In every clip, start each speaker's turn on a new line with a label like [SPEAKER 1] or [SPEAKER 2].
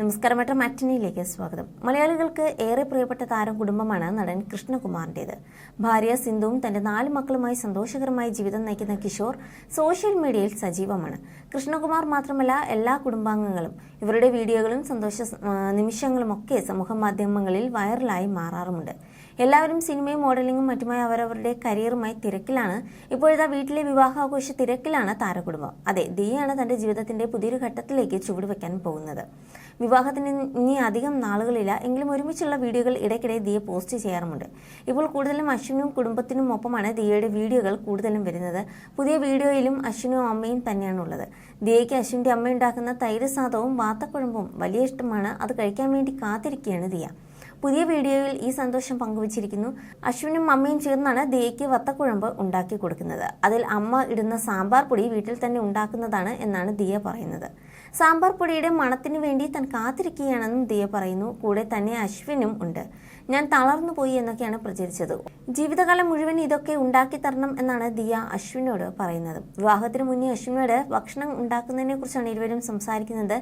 [SPEAKER 1] നമസ്കാരം മറ്റ മാറ്റിനിയിലേക്ക് സ്വാഗതം. മലയാളികൾക്ക് ഏറെ പ്രിയപ്പെട്ട താരം കുടുംബമാണ് നടൻ കൃഷ്ണകുമാറിന്റേത് ഭാര്യ സിന്ധുവും തന്റെ നാല് മക്കളുമായി സന്തോഷകരമായി ജീവിതം നയിക്കുന്ന കിഷോർ സോഷ്യൽ മീഡിയയിൽ സജീവമാണ്. കൃഷ്ണകുമാർ മാത്രമല്ല എല്ലാ കുടുംബാംഗങ്ങളും ഇവരുടെ വീഡിയോകളും സന്തോഷ നിമിഷങ്ങളും നിമിഷങ്ങളുമൊക്കെ സമൂഹ മാധ്യമങ്ങളിൽ വൈറലായി മാറാറുമുണ്ട്. എല്ലാവരും സിനിമയും മോഡലിംഗും മറ്റുമായി അവരവരുടെ കരിയറുമായി തിരക്കിലാണ്. ഇപ്പോഴത്തെ വീട്ടിലെ വിവാഹാഘോഷ തിരക്കിലാണ് താരകുടുംബം. അതെ ദിയാണ് തന്റെ ജീവിതത്തിന്റെ പുതിയൊരു ഘട്ടത്തിലേക്ക് ചുവടുവെക്കാൻ പോകുന്നത്. വിവാഹത്തിന് ഇനി അധികം നാളുകളില്ല. എങ്കിലും ഒരുമിച്ചുള്ള വീഡിയോകൾ ഇടയ്ക്കിടെ ദിയ പോസ്റ്റ് ചെയ്യാറുമുണ്ട്. ഇപ്പോൾ കൂടുതലും അശ്വിനും കുടുംബത്തിനും ഒപ്പമാണ് ദിയയുടെ വീഡിയോകൾ കൂടുതലും വരുന്നത്. പുതിയ വീഡിയോയിലും അശ്വിനും അമ്മയും തന്നെയാണ് ഉള്ളത് ദിയയ്ക്ക് അശ്വിന്റെ അമ്മയുണ്ടാക്കുന്ന തൈര് സാധവും വാത്തക്കുഴമ്പും വലിയ ഇഷ്ടമാണ്. അത് കഴിക്കാൻ വേണ്ടി കാത്തിരിക്കുകയാണ് ദിയ. പുതിയ വീഡിയോയിൽ ഈ സന്തോഷം പങ്കുവച്ചിരിക്കുന്നു. അശ്വിനും അമ്മയും ചേർന്നാണ് ദിയയ്ക്ക് വത്തക്കുഴമ്പ് ഉണ്ടാക്കി കൊടുക്കുന്നത്. അതിൽ അമ്മ ഇടുന്ന സാമ്പാർ പൊടി വീട്ടിൽ തന്നെ ഉണ്ടാക്കുന്നതാണ് എന്നാണ് ദിയ പറയുന്നത്. സാമ്പാർ പൊടിയുടെ മണത്തിന് വേണ്ടി താൻ കാത്തിരിക്കുകയാണെന്നും ദിയ പറയുന്നു. കൂടെ തന്നെ അശ്വിനും ഉണ്ട്. ഞാൻ തളർന്നു പോയി എന്നൊക്കെയാണ് പ്രചരിച്ചത്. ജീവിതകാലം മുഴുവൻ ഇതൊക്കെ ഉണ്ടാക്കി തരണം എന്നാണ് ദിയ അശ്വിനോട് പറയുന്നത്. വിവാഹത്തിന് മുന്നേ അശ്വിനോട് ഭക്ഷണം ഉണ്ടാക്കുന്നതിനെ കുറിച്ചാണ് ഇരുവരും സംസാരിക്കുന്നത്.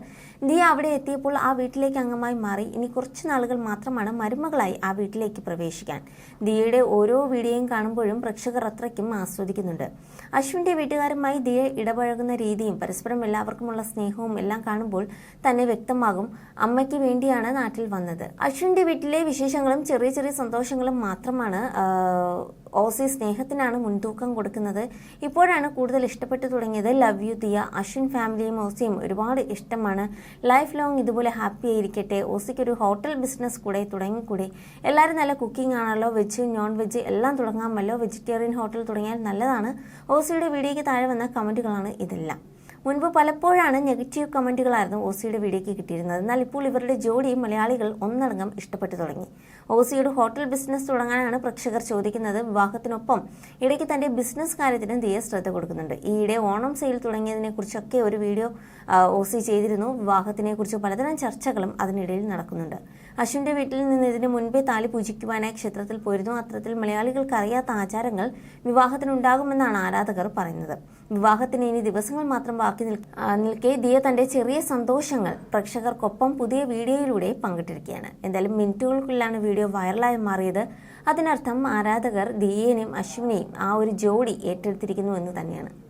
[SPEAKER 1] ദിയ അവിടെ എത്തിയപ്പോൾ ആ വീട്ടിലേക്ക് അംഗമായി മാറി. ഇനി കുറച്ച് നാളുകൾ മാത്രമാണ് മരുമകളായി ആ വീട്ടിലേക്ക് പ്രവേശിക്കാൻ. ദിയയുടെ ഓരോ വീഡിയോയും കാണുമ്പോഴും പ്രേക്ഷകർ അത്രയ്ക്കും ആസ്വദിക്കുന്നുണ്ട്. അശ്വിന്റെ വീട്ടുകാരുമായി ദിയ ഇടപഴകുന്ന രീതിയും പരസ്പരം എല്ലാവർക്കുമുള്ള സ്നേഹവും എല്ലാം കാണുമ്പോൾ തന്നെ വ്യക്തമാകും അമ്മയ്ക്ക് വേണ്ടിയാണ് നാട്ടിൽ വന്നത്. അശ്വിന്റെ വീട്ടിലെ വിശേഷങ്ങളും ചെറിയ ചെറിയ സന്തോഷങ്ങളും മാത്രമാണ് ഓസി സ്നേഹത്തിനാണ് മുൻതൂക്കം കൊടുക്കുന്നത്. ഇപ്പോഴാണ് കൂടുതൽ ഇഷ്ടപ്പെട്ടു തുടങ്ങിയത് ലവ് യു ദിയ അശ്വിൻ ഫാമിലിയും ഓസിയും. ഒരുപാട് ഇഷ്ടമാണ്. ലൈഫ് ലോങ് ഇതുപോലെ ഹാപ്പി ആയിരിക്കട്ടെ. ഓസിക്ക് ഒരു ഹോട്ടൽ ബിസിനസ് കൂടെ തുടങ്ങിക്കൂടെ? എല്ലാവരും നല്ല കുക്കിംഗ് ആണല്ലോ? വെജ് നോൺ വെജ് എല്ലാം തുടങ്ങാമല്ലോ? വെജിറ്റേറിയൻ ഹോട്ടൽ തുടങ്ങിയാൽ നല്ലതാണ്. ഓസിയുടെ വീഡിയോയ്ക്ക് താഴെ വന്ന കമന്റുകളാണ് ഇതെല്ലാം. മുൻപ് പലപ്പോഴാണ് നെഗറ്റീവ് കമന്റുകളായിരുന്നു ഓസിയുടെ വീഡിയോയ്ക്ക് കിട്ടിയിരുന്നത്. എന്നാൽ ഇപ്പോൾ ഇവരുടെ ജോഡി മലയാളികൾ ഒന്നടങ്കം ഇഷ്ടപ്പെട്ടു തുടങ്ങി. ഓസിയുടെ ഹോട്ടൽ ബിസിനസ് തുടങ്ങാനാണ് പ്രേക്ഷകർ ചോദിക്കുന്നത്. വിവാഹത്തിനൊപ്പം ഇടയ്ക്ക് തന്റെ ബിസിനസ് കാര്യത്തിനും ദിയ ശ്രദ്ധ കൊടുക്കുന്നുണ്ട്. ഈയിടെ ഓണം സെയിൽ തുടങ്ങിയതിനെ കുറിച്ചൊക്കെ ഒരു വീഡിയോ ഓസി ചെയ്തിരുന്നു. വിവാഹത്തിനെ കുറിച്ച് പലതരം ചർച്ചകളും അതിനിടയിൽ നടക്കുന്നുണ്ട്. അശ്വിന്റെ വീട്ടിൽ നിന്ന് ഇതിന് മുൻപേ താലി പൂജിക്കുവാനായി ക്ഷേത്രത്തിൽ പോയിരുന്നു. അത്തരത്തിൽ മലയാളികൾക്ക് അറിയാത്ത ആചാരങ്ങൾ വിവാഹത്തിനുണ്ടാകുമെന്നാണ് ആരാധകർ പറയുന്നത്. വിവാഹത്തിന് ഇനി ദിവസങ്ങൾ മാത്രം ബാക്കി നിൽ- നിൽക്കെ ദിയ തന്റെ ചെറിയ സന്തോഷങ്ങൾ പ്രേക്ഷകർക്കൊപ്പം പുതിയ വീഡിയോയിലൂടെ പങ്കിട്ടിരിക്കുകയാണ്. എന്തായാലും മിനിറ്റുകൾക്കുള്ളിലാണ് വീഡിയോ വൈറലായി മാറിയത്. അതിനർത്ഥം ആരാധകർ ദിയേനെയും അശ്വിനെയും ആ ഒരു ജോഡി ഏറ്റെടുത്തിരിക്കുന്നു എന്ന് തന്നെയാണ്.